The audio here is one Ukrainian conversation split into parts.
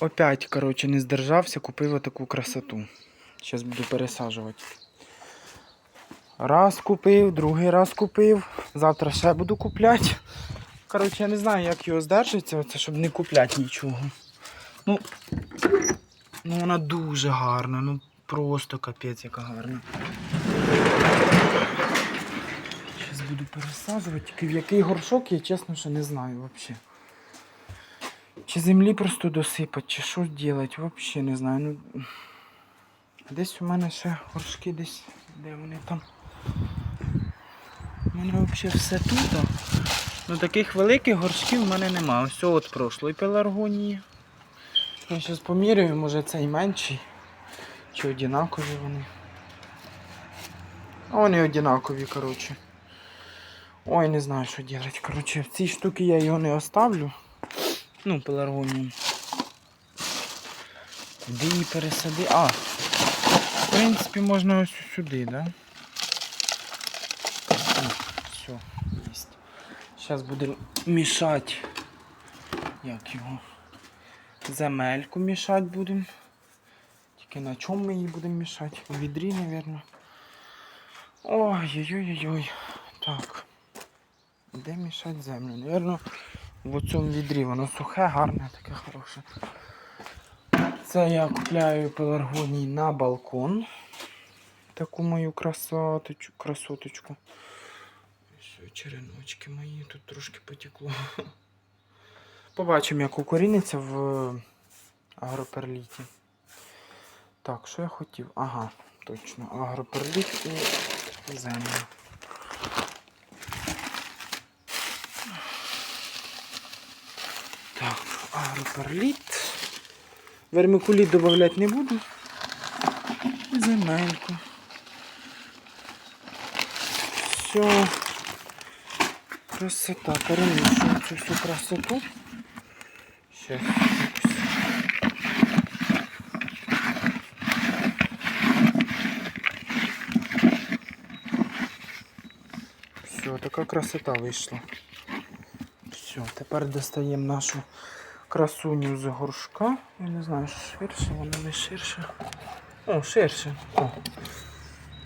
опять, коротше, не здержався, купив отаку красоту. Зараз буду пересаджувати. Раз купив, другий раз купив. Завтра ще буду купляти. Коротше, я не знаю, як його здержиться, оце, щоб не купляти нічого. Ну, ну вона дуже гарна, ну просто капець яка гарна. Зараз буду пересаджувати, тільки в який горшок я чесно що не знаю взагалі. Чи землі просто досипати, чи що робити, взагалі не знаю. Ну, десь у мене ще горшки десь, де вони там. У мене взагалі все тут. Ну таких великих горшків у мене немає. Ось от прошлої пеларгонії. Я зараз поміряю, може цей менший. Чи однакові вони. А вони однакові, коротше. Ой, не знаю, що робити. Коротше, в цій штуки я його не оставлю. Ну, пеларгонію. Куди її пересади? А, в принципі, можна ось сюди, да? О, все, є. Зараз будемо мішати. Як його? Земельку мішати будемо. Тільки на чому ми її будемо мішати? У відрі, мабуть. Ой-ой-ой-ой. Так. Де мішати землю? Наверно, в цьому відрі воно сухе, гарне, таке хороше. Це я купляю пеларгоній на балкон. Таку мою красоточку. красоточку. Ось череночки мої, тут трошки потекло. Побачимо, як укоріниться в агроперліті. Так, що я хотів? Ага, точно. Агроперліт і землю. Так, агроперліт. Вермикуліт додавати не буду. Земельку. Все. Красота. Перемішую цю всю красоту. Сейчас. Все, така красота вийшла. Все, тепер достаємо нашу красуню з горшка. Я не знаю, ширше, вона не ширше. О, ширше. О.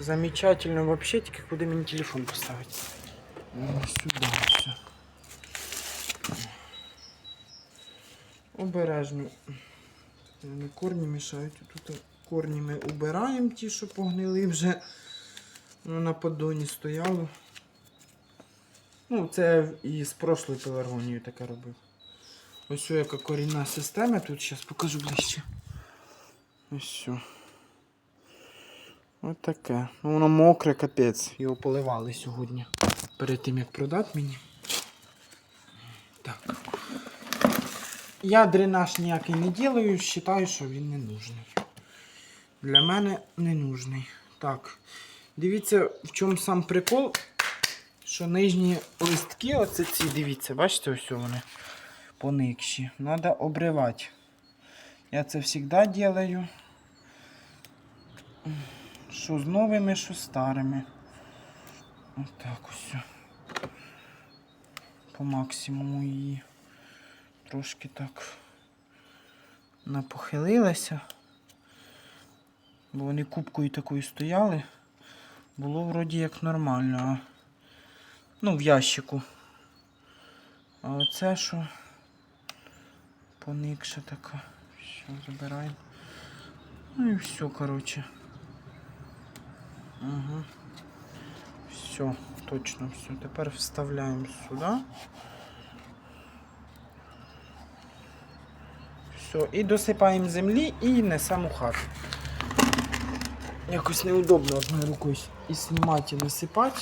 Замечательно вообще, тільки куди мені телефон поставити. Ну, сюди все. Обережно. Вони корні мішають. Тут корні ми убираємо ті, що погнили вже ну, на поддоні стояло. Ну, це і з прошлою пеларгонією таке робив. Ось яка корінна система. Тут зараз покажу ближче. Ось все. Ось таке. Ну воно мокре, капець. Його поливали сьогодні. Перед тим як продати мені. Так. Я дренаж ніякий не ділаю, вважаю, що він не нужний. Для мене не нужний. Так. Дивіться, в чому сам прикол, що нижні листки, оце ці, дивіться, бачите, ось вони поникші. Треба обривати. Я це завжди роблю. Що з новими, що з старими. Так ось. По максимуму її трошки так напохилилася. Бо вони кубкою такою стояли. Було вроді як нормально. А... Ну, в ящику. А оце що поникша така. Що, забираємо. Ну і все, коротше. Ага. Все, точно все. Тепер вставляємо сюди. Все, і досипаємо землі і несемо хату. Якось неудобно одною рукою і знімати, і насипати.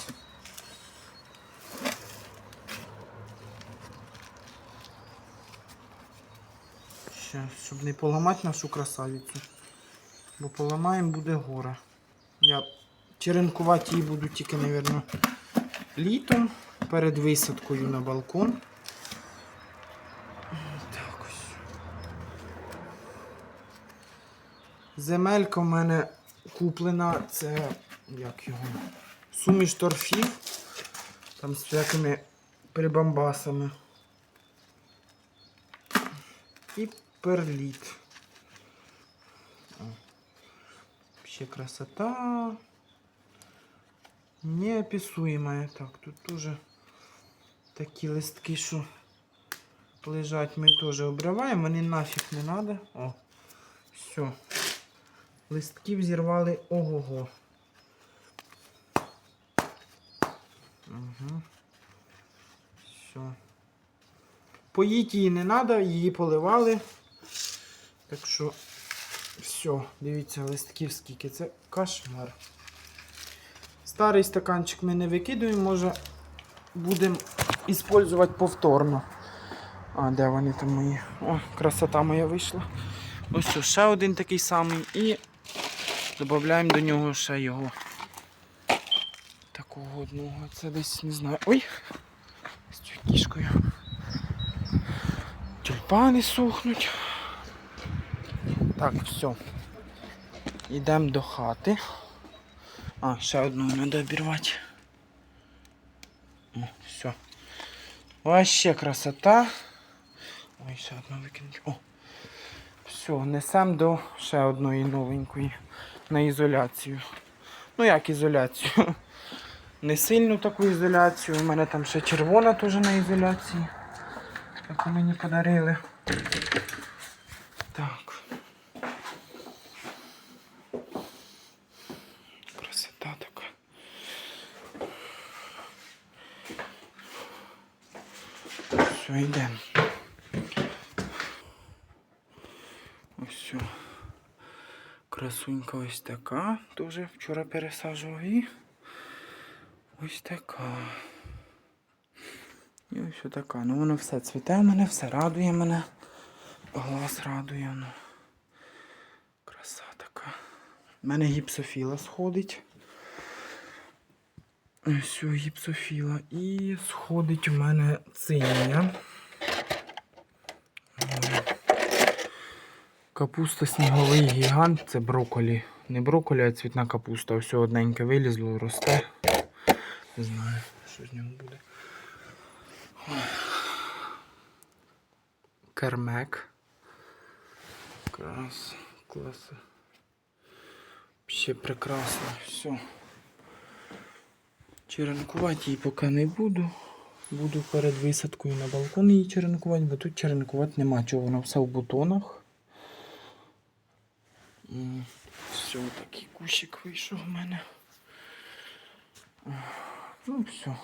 Ще, щоб не поламати нашу красавицю. Бо поламаємо буде горе. Я черенкувати її буду тільки, мабуть, літом перед висадкою на балкон. Так ось. Земелька в мене куплена, це як його? Суміш торфів. Там з всякими прибамбасами. І перліт. Вообще красота неописуемая. Так, тут тоже такі листки, що лежать, ми теж обриваємо, вони нафіг не треба. О, все. Листки зірвали ого. го Угу. Все. Поїть її не треба, її поливали. Так що, все, дивіться, листків скільки. Це кошмар. Старий стаканчик ми не викидуємо, може будемо використовувати повторно. А, де вони там мої? О, красота моя вийшла. Ось що, ще один такий самий і додаємо до нього ще його. Такого одного. Це десь не знаю. Ой! З цією кішкою. Тюльпани сухнуть. Так, все. Йдемо до хати. А, ще одну треба обірвати. О, все. Вообще красота. Ой, ще одну викинуть. О. Все, несемо до ще одної новенької на ізоляцію. Ну як ізоляцію? Не сильну таку ізоляцію. У мене там ще червона теж на ізоляції. Яку мені подарили. Так. Красота така. Все, йдемо. Ось все. Красунька ось така. Теж вчора пересаджував і ось така. І ось така. Ну воно все цвіте мене, все радує мене. Глаз радує. Ну. Краса така. У мене гіпсофіла сходить. Ось гіпсофіла. І сходить у мене цинія. Капуста сніговий гігант це брокколі. Не брокколі, а цвітна капуста. Ось одненьке вилізло, росте. Не знаю, що з нього буде. Кермек. Клас. Клас. Ще прекрасно. Все. Черенкувати її поки не буду. Буду перед висадкою на балкон її черенкувати, бо тут черенкувати нема чого, воно все в бутонах. Все, такий кущик вийшов у мене. Ну все.